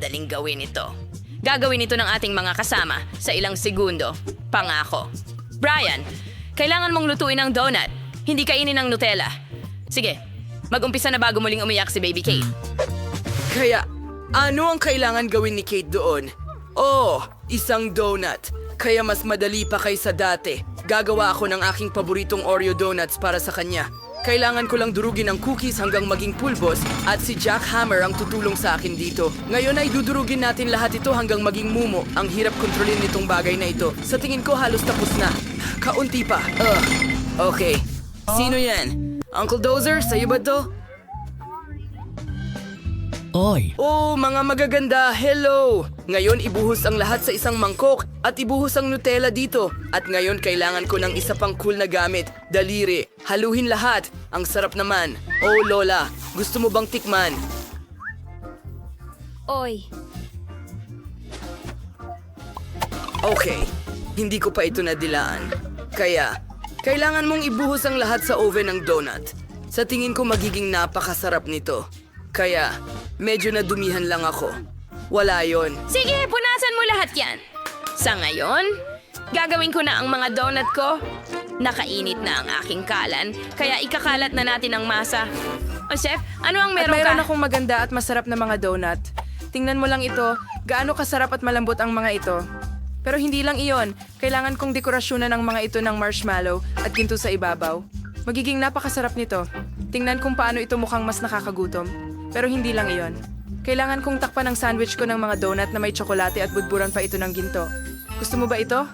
madaling gawin ito. Gagawin ito ng ating mga kasama sa ilang segundo. Pangako. Brian, kailangan mong lutuin ang donut. Hindi kainin ng Nutella. Sige, mag-umpisa na bago muling umiyak si Baby Kate. Kaya, ano ang kailangan gawin ni Kate doon? Oh, isang donut. Kaya mas madali pa kaysa dati. Gagawa ako ng aking paboritong Oreo donuts para sa kanya. Kailangan ko lang durugin ang cookies hanggang maging pulbos at si Jack Hammer ang tutulong sa akin dito. Ngayon ay dudurugin natin lahat ito hanggang maging mumo. Ang hirap kontrolin nitong bagay na ito. Sa tingin ko halos tapos na. Kaunti pa. Ugh. Okay. Sino yan? Uncle Dozer, sa'yo ba to? Oy, Oh, mga magaganda, hello! Ngayon ibuhos ang lahat sa isang mangkok at ibuhos ang Nutella dito. At ngayon kailangan ko ng isa pang cool na gamit, daliri. Haluhin lahat. Ang sarap naman. Oh, Lola, gusto mo bang tikman? Oy, Okay, hindi ko pa ito nadilaan. Kaya, kailangan mong ibuhos ang lahat sa oven ng donut. Sa tingin ko magiging napakasarap nito. Kaya, medyo nadumihan lang ako. Wala yon. Sige, punasan mo lahat yan. Sa ngayon, gagawin ko na ang mga donut ko. Nakainit na ang aking kalan, kaya ikakalat na natin ang masa. O chef, ano ang At meron ka? akong maganda at masarap na mga donut. Tingnan mo lang ito, gaano kasarap at malambot ang mga ito. Pero hindi lang iyon, kailangan kong dekorasyonan ng mga ito ng marshmallow at ginto sa ibabaw. Magiging napakasarap nito. Tingnan kung paano ito mukhang mas nakakagutom. Pero hindi lang iyon. Kailangan kong takpan ang sandwich ko ng mga donut na may tsokolate at budburan pa ito ng ginto. Gusto mo ba ito?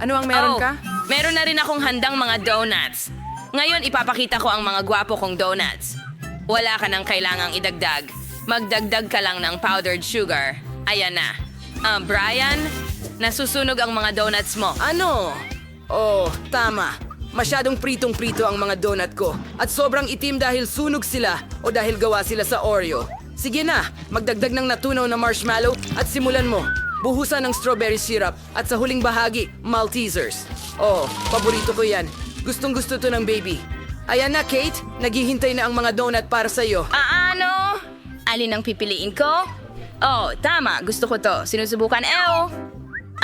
Ano ang meron oh, ka? meron na rin akong handang mga donuts. Ngayon, ipapakita ko ang mga gwapo kong donuts. Wala ka nang kailangang idagdag. Magdagdag ka lang ng powdered sugar. Ayan na. Ah, Brian, nasusunog ang mga donuts mo. Ano? Oh, tama. Masyadong pritong-prito ang mga donut ko. At sobrang itim dahil sunog sila o dahil gawa sila sa Oreo. Sige na, magdagdag ng natunaw na marshmallow at simulan mo. Buhusan ng strawberry syrup at sa huling bahagi, Maltesers. Oh, paborito ko yan. Gustong gusto to ng baby. Ayan na, Kate. Naghihintay na ang mga donut para sa'yo. Ah, ano? Alin ang pipiliin ko? Oh, tama. Gusto ko to. Sinusubukan. Ew!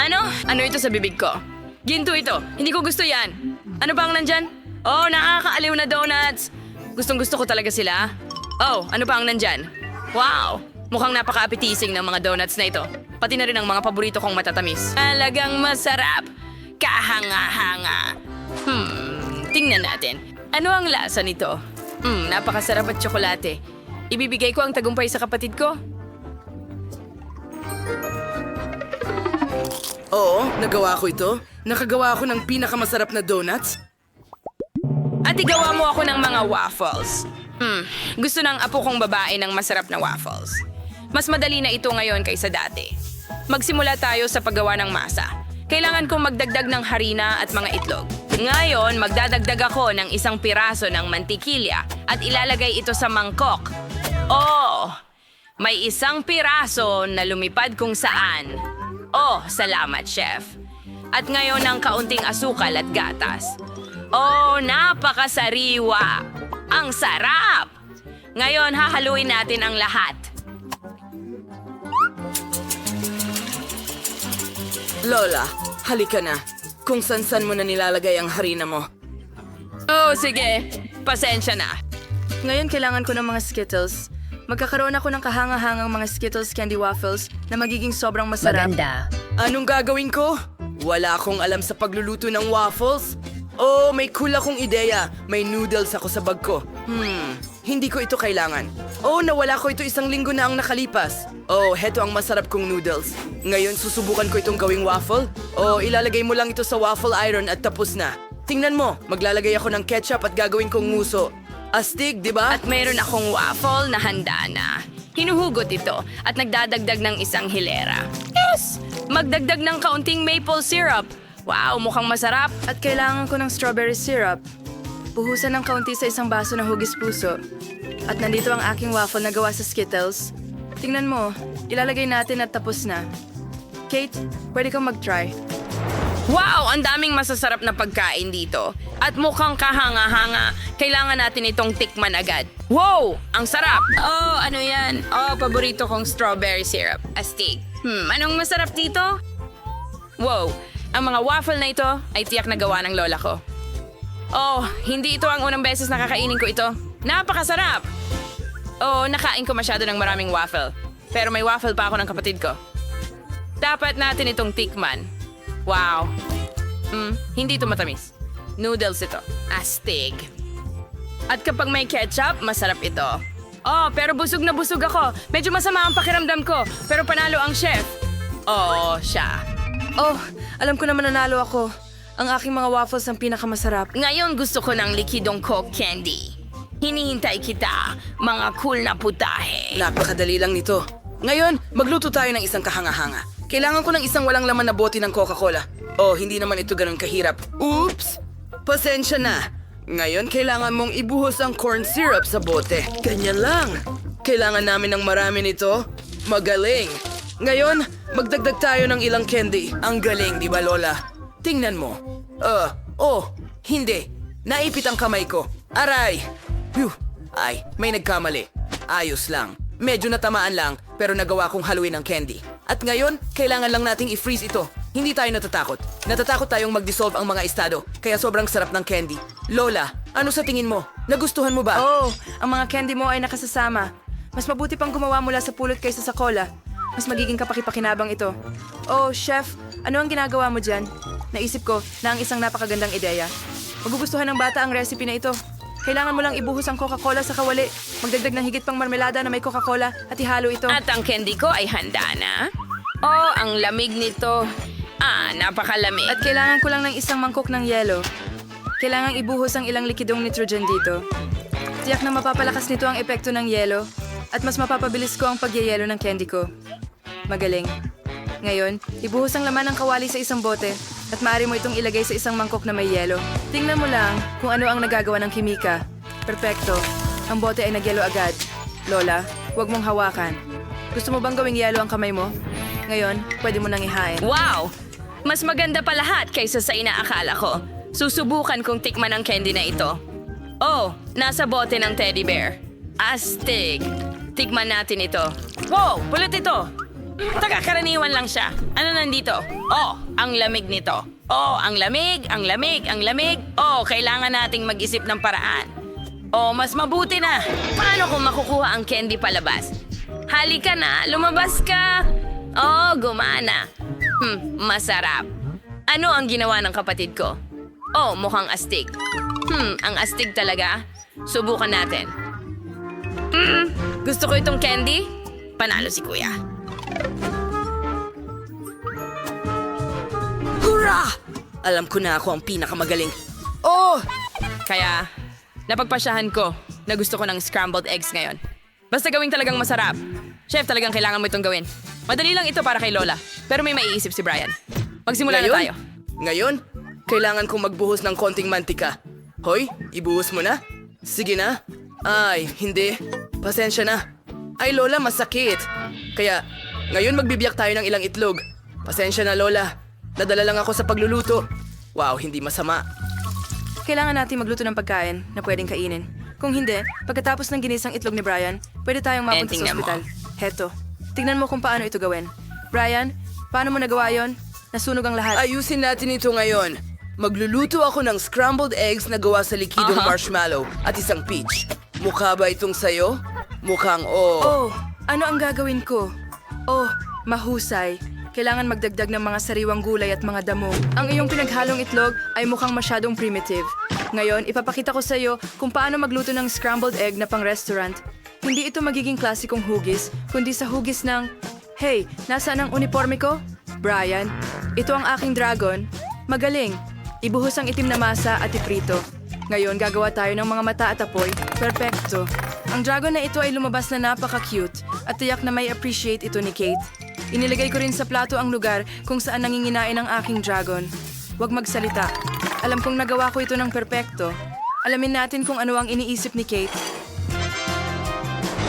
Ano? Ano ito sa bibig ko? Ginto ito. Hindi ko gusto yan. Ano ba ang nandyan? Oh, nakakaaliw na donuts. Gustong gusto ko talaga sila. Oh, ano pa ang nandyan? Wow! Mukhang napaka-appetizing ng mga donuts na ito. Pati na rin ang mga paborito kong matatamis. Talagang masarap. Kahanga-hanga. Hmm, tingnan natin. Ano ang lasa nito? Hmm, napakasarap at tsokolate. Ibibigay ko ang tagumpay sa kapatid ko. Oo, nagawa ko ito. Nakagawa ako ng pinakamasarap na donuts. At igawa mo ako ng mga waffles. Hmm, gusto ng apo kong babae ng masarap na waffles. Mas madali na ito ngayon kaysa dati. Magsimula tayo sa paggawa ng masa. Kailangan kong magdagdag ng harina at mga itlog. Ngayon, magdadagdag ako ng isang piraso ng mantikilya at ilalagay ito sa mangkok. Oh, may isang piraso na lumipad kung saan. Oh, salamat, chef. At ngayon ng kaunting asukal at gatas. Oh, napakasariwa! Ang sarap! Ngayon, hahaluin natin ang lahat. Lola, halika na. Kung san-san mo na nilalagay ang harina mo. Oh, sige. Pasensya na. Ngayon kailangan ko ng mga Skittles. Magkakaroon ako ng kahanga-hangang mga Skittles candy waffles na magiging sobrang masarap. maganda. Anong gagawin ko? Wala akong alam sa pagluluto ng waffles. Oh, may cool akong ideya. May noodles ako sa bag ko. Hmm, hindi ko ito kailangan. Oh, nawala ko ito isang linggo na ang nakalipas. Oh, heto ang masarap kong noodles. Ngayon susubukan ko itong gawing waffle. Oh, ilalagay mo lang ito sa waffle iron at tapos na. Tingnan mo, maglalagay ako ng ketchup at gagawin kong nguso. Astig, di ba? At mayroon akong waffle na handa na. Hinuhugot ito at nagdadagdag ng isang hilera. Yes! Magdagdag ng kaunting maple syrup. Wow, mukhang masarap. At kailangan ko ng strawberry syrup. Buhusan ng kaunti sa isang baso ng hugis puso. At nandito ang aking waffle na gawa sa Skittles. Tingnan mo, ilalagay natin at tapos na. Kate, pwede kang mag-try. Wow! Ang daming masasarap na pagkain dito. At mukhang kahanga-hanga. Kailangan natin itong tikman agad. Wow! Ang sarap! Oh, ano yan? Oh, paborito kong strawberry syrup. Astig. Hmm, anong masarap dito? Wow! Ang mga waffle na ito ay tiyak na gawa ng lola ko. Oh, hindi ito ang unang beses na kakainin ko ito. Napakasarap! Oh, nakain ko masyado ng maraming waffle. Pero may waffle pa ako ng kapatid ko. Dapat natin itong tikman. Wow. Mm, hindi ito matamis. Noodles ito. Astig. At kapag may ketchup, masarap ito. Oh, pero busog na busog ako. Medyo masama ang pakiramdam ko. Pero panalo ang chef. Oo, siya. Oh, alam ko naman nanalo ako. Ang aking mga waffles ang pinakamasarap. Ngayon gusto ko ng likidong Coke candy. Hinihintay kita, mga cool na putahe. Napakadali lang nito. Ngayon, magluto tayo ng isang kahanga-hanga. Kailangan ko ng isang walang laman na bote ng Coca-Cola. Oh, hindi naman ito ganun kahirap. Oops! Pasensya na. Ngayon, kailangan mong ibuhos ang corn syrup sa bote. Ganyan lang. Kailangan namin ng marami nito. Magaling. Ngayon, magdagdag tayo ng ilang candy. Ang galing, di ba, Lola? Tingnan mo. Uh, oh, hindi. Naipit ang kamay ko. Aray! Phew! Ay, may nagkamali. Ayos lang. Medyo natamaan lang, pero nagawa kong haluin ang candy. At ngayon, kailangan lang nating i-freeze ito. Hindi tayo natatakot. Natatakot tayong mag-dissolve ang mga estado, kaya sobrang sarap ng candy. Lola, ano sa tingin mo? Nagustuhan mo ba? Oh, ang mga candy mo ay nakasasama. Mas mabuti pang gumawa mula sa pulot kaysa sa cola. Mas magiging kapakipakinabang ito. Oh, chef, ano ang ginagawa mo dyan? Naisip ko na ang isang napakagandang ideya. Magugustuhan ng bata ang recipe na ito. Kailangan mo lang ibuhos ang Coca-Cola sa kawali. Magdagdag ng higit pang marmelada na may Coca-Cola at ihalo ito. At ang candy ko ay handa na. Oh, ang lamig nito. Ah, napakalamig. At kailangan ko lang ng isang mangkok ng yelo. Kailangang ibuhos ang ilang likidong nitrogen dito. Tiyak na mapapalakas nito ang epekto ng yelo at mas mapapabilis ko ang pagyayelo ng candy ko. Magaling. Ngayon, ibuhos ang laman ng kawali sa isang bote at maaari mo itong ilagay sa isang mangkok na may yelo. Tingnan mo lang kung ano ang nagagawa ng kimika. Perpekto. Ang bote ay nagyelo agad. Lola, huwag mong hawakan. Gusto mo bang gawing yelo ang kamay mo? Ngayon, pwede mo nang ihain. Wow! Mas maganda pa lahat kaysa sa inaakala ko. Susubukan kong tikman ang candy na ito. Oh, nasa bote ng teddy bear. Astig. Tikman natin ito. Wow, pulot ito. Taga, karaniwan lang siya. Ano nandito? Oh, ang lamig nito. Oh, ang lamig, ang lamig, ang lamig. Oh, kailangan nating mag-isip ng paraan. Oh, mas mabuti na. Paano kung makukuha ang candy palabas? Halika na, lumabas ka. Oh, gumana. Hmm, masarap. Ano ang ginawa ng kapatid ko? Oh, mukhang astig. Hmm, ang astig talaga. Subukan natin. Hmm, gusto ko itong candy. Panalo si kuya. Hurra! Alam ko na ako ang pinakamagaling. Oh! Kaya, napagpasyahan ko na gusto ko ng scrambled eggs ngayon. Basta gawing talagang masarap. Chef, talagang kailangan mo itong gawin. Madali lang ito para kay Lola. Pero may maiisip si Brian. Magsimula na tayo. Ngayon, kailangan kong magbuhos ng konting mantika. Hoy, ibuhos mo na? Sige na. Ay, hindi. Pasensya na. Ay, Lola, masakit. Kaya, ngayon magbibiyak tayo ng ilang itlog. Pasensya na, Lola. Nadala lang ako sa pagluluto. Wow, hindi masama. Kailangan natin magluto ng pagkain na pwedeng kainin. Kung hindi, pagkatapos ng ginisang itlog ni Brian, pwede tayong mapunta Eh, sa mo. ospital. Heto. Tingnan mo kung paano ito gawin. Brian, paano mo nagawa yon? Nasunog ang lahat. Ayusin natin ito ngayon. Magluluto ako ng scrambled eggs na gawa sa likidong Aha. marshmallow at isang peach. Mukha ba itong sayo? Mukhang oo. Oh, ano ang gagawin ko? Oh, mahusay. Kailangan magdagdag ng mga sariwang gulay at mga damo. Ang iyong pinaghalong itlog ay mukhang masyadong primitive. Ngayon, ipapakita ko sa iyo kung paano magluto ng scrambled egg na pang restaurant. Hindi ito magiging klasikong hugis, kundi sa hugis ng, Hey, nasaan ang uniforme ko? Brian, ito ang aking dragon. Magaling. Ibuhos ang itim na masa at iprito. Ngayon, gagawa tayo ng mga mata at apoy. Perfecto. Ang dragon na ito ay lumabas na napaka-cute at tiyak na may appreciate ito ni Kate. Inilagay ko rin sa plato ang lugar kung saan nanginginain ang aking dragon. Huwag magsalita. Alam kong nagawa ko ito ng perpekto. Alamin natin kung ano ang iniisip ni Kate.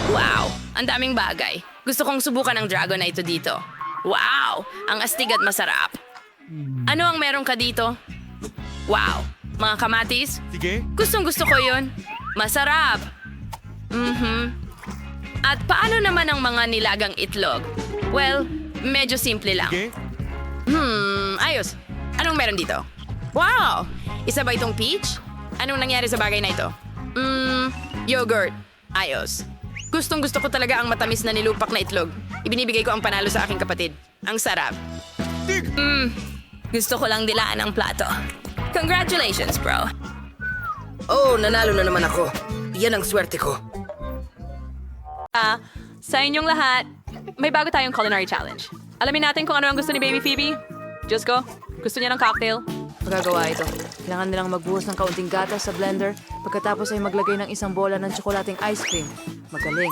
Wow, ang daming bagay. Gusto kong subukan ang dragon na ito dito. Wow, ang astig at masarap. Ano ang meron ka dito? Wow, mga kamatis? Sige. Gustong gusto ko yun. Masarap. Mhm. At paano naman ang mga nilagang itlog? Well, medyo simple lang. Sige. Hmm, ayos. Anong meron dito? Wow! Isa ba itong peach? Anong nangyari sa bagay na ito? Hmm, yogurt. Ayos. Gustong gusto ko talaga ang matamis na nilupak na itlog. Ibinibigay ko ang panalo sa aking kapatid. Ang sarap. Hmm, gusto ko lang dilaan ang plato. Congratulations, bro. Oh, nanalo na naman ako. Yan ang swerte ko. Ah, sa inyong lahat, may bago tayong culinary challenge. Alamin natin kung ano ang gusto ni Baby Phoebe. Diyos ko, gusto niya ng cocktail. Magagawa ito. Kailangan nilang magbuhos ng kaunting gatas sa blender pagkatapos ay maglagay ng isang bola ng tsokolating ice cream. Magaling.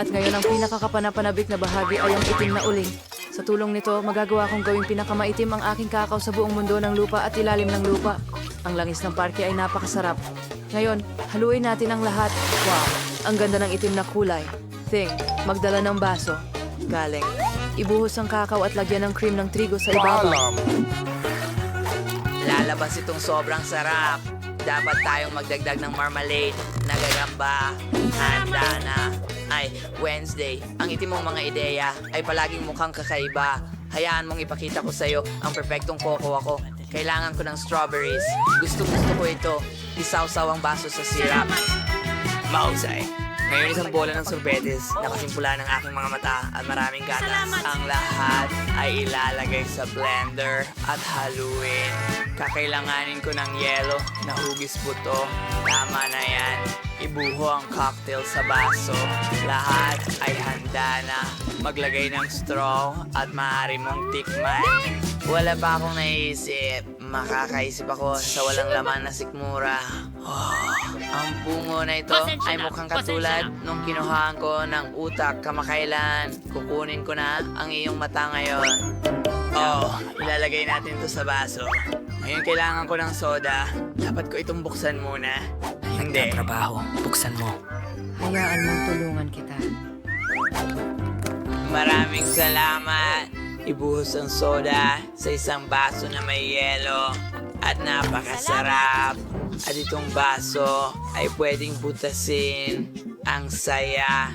At ngayon ang pinakakapanapanabik na bahagi ay ang itim na uling. Sa tulong nito, magagawa kong gawing pinakamaitim ang aking kakao sa buong mundo ng lupa at ilalim ng lupa. Ang langis ng parke ay napakasarap. Ngayon, haluin natin ang lahat. Wow, ang ganda ng itim na kulay. Thing, magdala ng baso. Galing. Ibuhos ang kakao at lagyan ng cream ng trigo sa ibabaw. Alam. Lalabas itong sobrang sarap. Dapat tayong magdagdag ng marmalade, nagagamba, handa na. Ay, Wednesday, ang itim mong mga ideya ay palaging mukhang kakaiba. Hayaan mong ipakita ko sa'yo ang perfectong cocoa ako. Kailangan ko ng strawberries. Gusto gusto ko ito. Isawsaw ang baso sa syrup. Mahusay. Ngayon isang bola ng sorbetes, nakasimpula ng aking mga mata at maraming gatas. Ang lahat ay ilalagay sa blender at haluin. Kakailanganin ko ng yelo na hugis buto. Tama na yan. Ibuho ang cocktail sa baso. Lahat ay handa na. Maglagay ng straw at maaari mong tikman. Wala pa akong naisip. Makakaisip ako sa walang laman na sikmura. Oh, ang bungo na ito ay mukhang katulad nung kinuhaan ko ng utak kamakailan. Kukunin ko na ang iyong mata ngayon. Oh, ilalagay natin to sa baso. Ngayon kailangan ko ng soda. Dapat ko itong buksan muna. Hindi. Trabaho. Buksan mo. Hayaan mong tulungan kita. Maraming salamat. Ibuhos ang soda sa isang baso na may yelo at napakasarap. At itong baso ay pwedeng butasin. Ang saya.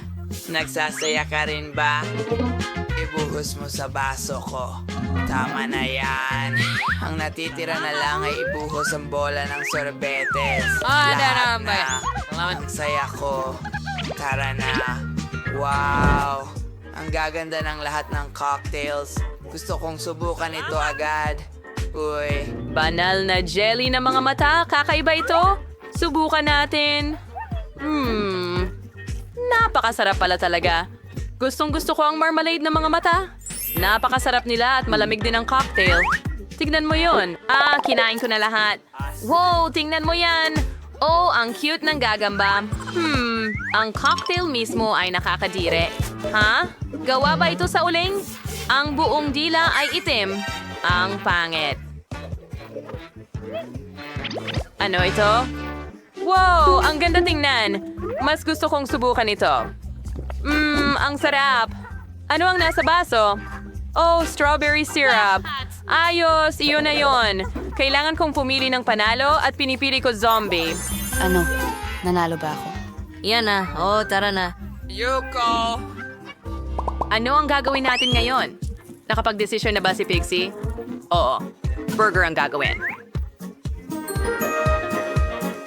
Nagsasaya ka rin ba? Ibuhos mo sa baso ko. Tama na yan. Ang natitira na lang ay ibuhos ang bola ng sorbetes. Ah, Lahat narambay. na. Ang saya ko. Tara na. Wow! Ang gaganda ng lahat ng cocktails. Gusto kong subukan ito agad. Uy, Banal na jelly na mga mata, kakaiba ito. Subukan natin. Hmm, napakasarap pala talaga. Gustong gusto ko ang marmalade ng mga mata. Napakasarap nila at malamig din ang cocktail. Tignan mo yon. Ah, kinain ko na lahat. Wow, tingnan mo yan. Oh, ang cute ng gagamba. Hmm, ang cocktail mismo ay nakakadire. Ha? Gawa ba ito sa uling? Ang buong dila ay itim. Ang pangit. Ano ito? Wow, ang ganda tingnan. Mas gusto kong subukan ito. Mmm, ang sarap. Ano ang nasa baso? Oh, strawberry syrup. Ayos, iyon na yon. Kailangan kong pumili ng panalo at pinipili ko zombie. Ano? Nanalo ba ako? Yan na. Oo, tara na. Yuko! Ano ang gagawin natin ngayon? Nakapag-desisyon na ba si Pixie? Oo, burger ang gagawin.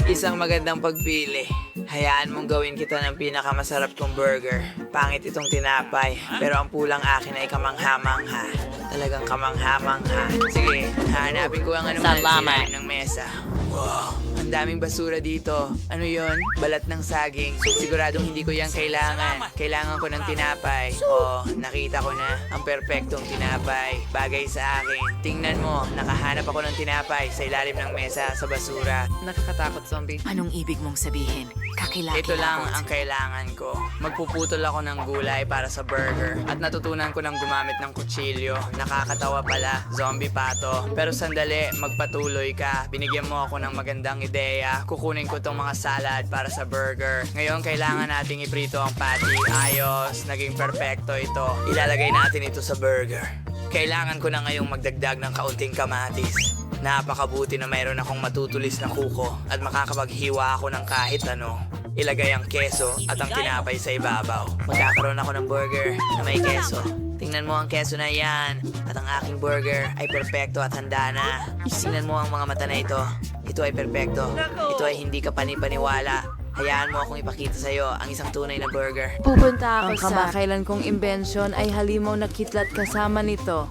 Isang magandang pagpili. Hayaan mong gawin kita ng pinakamasarap kong burger. Pangit itong tinapay, pero ang pulang akin ay kamangha-mangha. Talagang kamangha-mangha. Sige, hanapin ko ang anong Salamat. ng mesa. Wow, ang daming basura dito. Ano yon? Balat ng saging. Siguradong hindi ko yan kailangan. Kailangan ko ng tinapay. Oh, nakita ko na ang perpektong tinapay. Bagay sa akin. Tingnan mo, nakahanap ako ng tinapay sa ilalim ng mesa sa basura. Nakakatakot, zombie. Anong ibig mong sabihin? Kakilaki Ito lang ang kailangan ko. Magpuputol ako ng gulay para sa burger. At natutunan ko ng gumamit ng kutsilyo. Nakakatawa pala, zombie pato. Pero sandali, magpatuloy ka. Binigyan mo ako ng magandang ideya. Kukunin ko tong mga salad para sa burger. Ngayon, kailangan nating iprito ang patty. Ayos, naging perfecto ito. Ilalagay natin ito sa burger. Kailangan ko na ngayong magdagdag ng kaunting kamatis. Napakabuti na mayroon akong matutulis na kuko at makakapaghiwa ako ng kahit ano. Ilagay ang keso at ang tinapay sa ibabaw. Magkakaroon ako ng burger na may keso. Tingnan mo ang keso na yan. At ang aking burger ay perpekto at handa na. Tingnan mo ang mga mata na ito. Ito ay perpekto. Ito ay hindi ka panipaniwala. Hayaan mo akong ipakita sa'yo ang isang tunay na burger. Pupunta ako Ang sa... kamakailan kong imbensyon ay halimaw na kitlat kasama nito.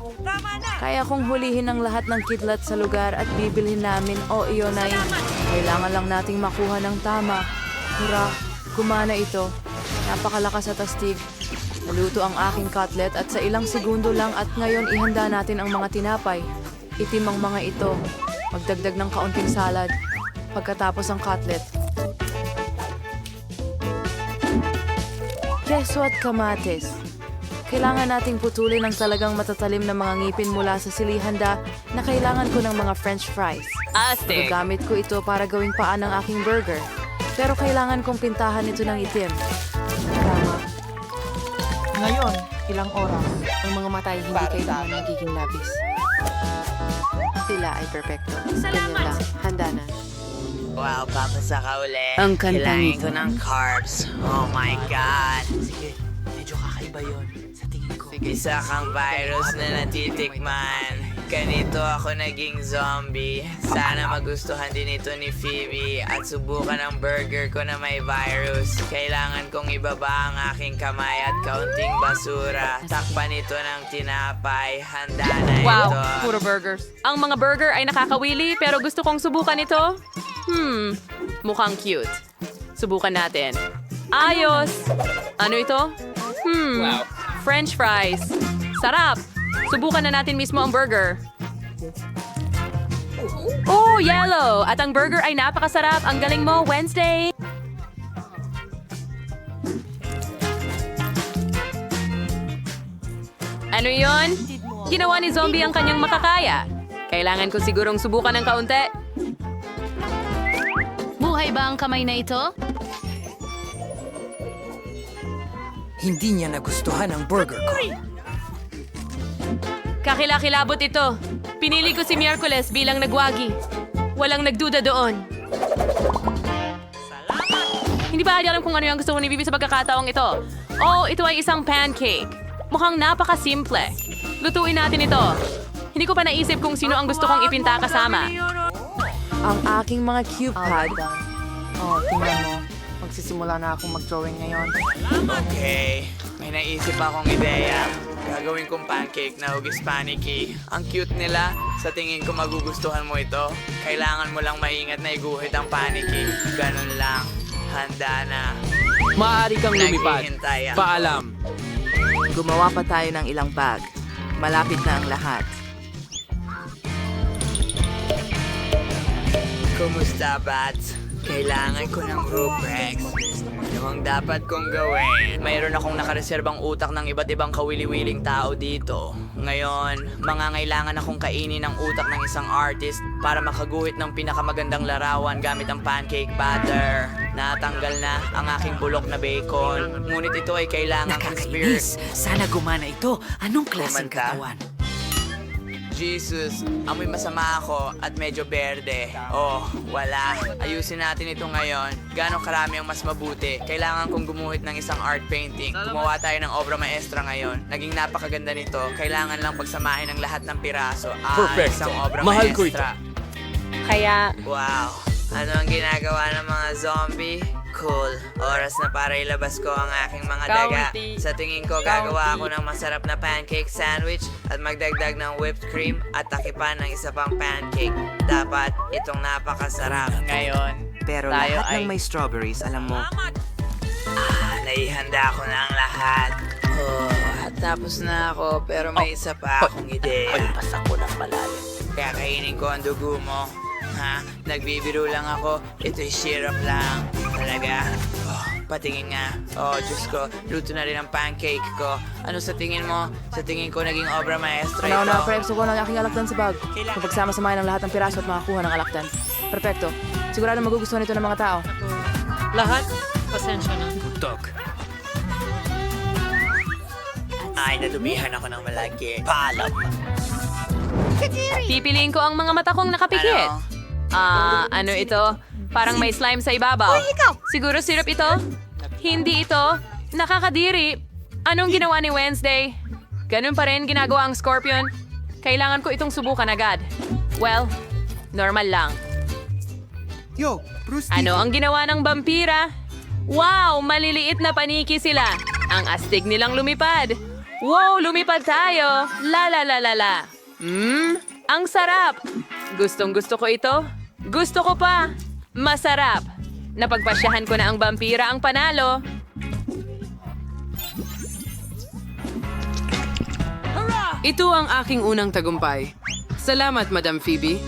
Kaya kong hulihin ang lahat ng kitlat sa lugar at bibilhin namin o iyon ay kailangan lang nating makuha ng tama. Hura, gumana ito. Napakalakas at astig. Naluto ang aking cutlet at sa ilang segundo lang at ngayon ihanda natin ang mga tinapay. Itim ang mga ito. Magdagdag ng kaunting salad. Pagkatapos ang cutlet, Keso at kamates. Kailangan nating putulin ang talagang matatalim na mga ngipin mula sa silihanda na kailangan ko ng mga french fries. Astig! Gagamit ko ito para gawing paan ng aking burger. Pero kailangan kong pintahan ito ng itim. Ngayon, ilang oras, ang mga mata ay hindi kailangan nagiging labis. Sila ay perpekto. Ganyan lang. Handa na. Wow, papasa ka uli. Ang kanta Kailangan ko ng carbs. Oh my God. Sige, medyo kakaiba yun. Sa tingin ko. Isa kang virus na natitikman. Ganito ako naging zombie. Sana magustuhan din ito ni Phoebe at subukan ang burger ko na may virus. Kailangan kong ibaba ang aking kamay at kaunting basura. Takpan ito ng tinapay. Handa na Wow, ito. puro burgers. Ang mga burger ay nakakawili pero gusto kong subukan ito. Hmm, mukhang cute. Subukan natin. Ayos! Ano ito? Hmm, french fries. Sarap! Subukan na natin mismo ang burger. Oh, yellow! At ang burger ay napakasarap. Ang galing mo, Wednesday! Ano yon? Ginawa ni Zombie ang kanyang makakaya. Kailangan ko sigurong subukan ng kaunti. Buhay ba ang kamay na ito? Hindi niya nagustuhan ang burger ko. Kakilakilabot ito. Pinili ko si Miyerkules bilang nagwagi. Walang nagduda doon. Hindi ba alam kung ano yung gusto ko ni Bibi sa pagkakataong ito? Oh, ito ay isang pancake. Mukhang napakasimple. Lutuin natin ito. Hindi ko pa naisip kung sino ang gusto kong ipinta kasama. Ang aking mga cube pad. Oh, tingnan mo. Magsisimula na akong mag-drawing ngayon. Okay, may naisip akong ideya. Gagawin kong pancake na hugis panicky. Ang cute nila. Sa tingin ko magugustuhan mo ito. Kailangan mo lang maingat na iguhit ang panicky. Ganun lang. Handa na. Maaari kang lumipad. Naghihintay ako. Paalam. Gumawa pa tayo ng ilang bag. Malapit na ang lahat. Kumusta, Bats? Kailangan ko ng ruprex. Ano ang dapat kong gawin? Mayroon akong nakareserbang utak ng iba't ibang kawili-wiling tao dito. Ngayon, mangangailangan akong kainin ang utak ng isang artist para makaguhit ng pinakamagandang larawan gamit ang pancake batter. Natanggal na ang aking bulok na bacon. Ngunit ito ay kailangan spirit. Sana gumana ito. Anong klaseng Kumanta. katawan? Jesus, amoy masama ako at medyo berde. Oh, wala. Ayusin natin ito ngayon. Gano'ng karami ang mas mabuti. Kailangan kong gumuhit ng isang art painting. Gumawa tayo ng obra maestra ngayon. Naging napakaganda nito. Kailangan lang pagsamahin ang lahat ng piraso. Ah, Perfecto. isang obra Mahal ko ito. maestra. Kaya, Wow. Ano ang ginagawa ng mga zombie? Cool. Oras na para ilabas ko ang aking mga daga. Sa tingin ko, gagawa ako ng masarap na pancake sandwich at magdagdag ng whipped cream at takipan ng isa pang pancake. Dapat itong napakasarap. Ngayon, Pero Tayo lahat ay- ng may strawberries, alam mo, ah, naihanda ko na ang lahat. Oh, tapos na ako pero may isa pa akong ideya. Pasa ko ng malalim. Kakainin ko ang dugo mo. Ha? Nagbibiro lang ako. Ito'y syrup lang. Talaga. Oh, patingin nga. Oh, Diyos ko. Luto na rin ang pancake ko. Ano sa tingin mo? Sa tingin ko naging obra maestra Ano na, ito. pre, gusto ko ng aking alakdan sa bag. Mapagsama-samahin ang lahat ng piraso at makakuha ng alakdan. Perfecto. Sigurado magugustuhan ito ng mga tao. Putok. Ay, nadumihan ako ng malaki. Paalam. Pipiliin ko ang mga mata kong nakapikit. Ano? Ah, ano ito? Parang may slime sa ibabaw. Siguro syrup ito? Hindi ito. Nakakadiri. Anong ginawa ni Wednesday? Ganun pa rin ginagawa ang Scorpion. Kailangan ko itong subukan agad. Well, normal lang. Yo, Bruce Ano ang ginawa ng vampira? Wow, maliliit na paniki sila. Ang astig nilang lumipad. Wow, lumipad tayo. La la la la la. Hmm, ang sarap. Gustong gusto ko ito. Gusto ko pa. Masarap. Napagpasyahan ko na ang vampira ang panalo. Ito ang aking unang tagumpay. Salamat, Madam Phoebe.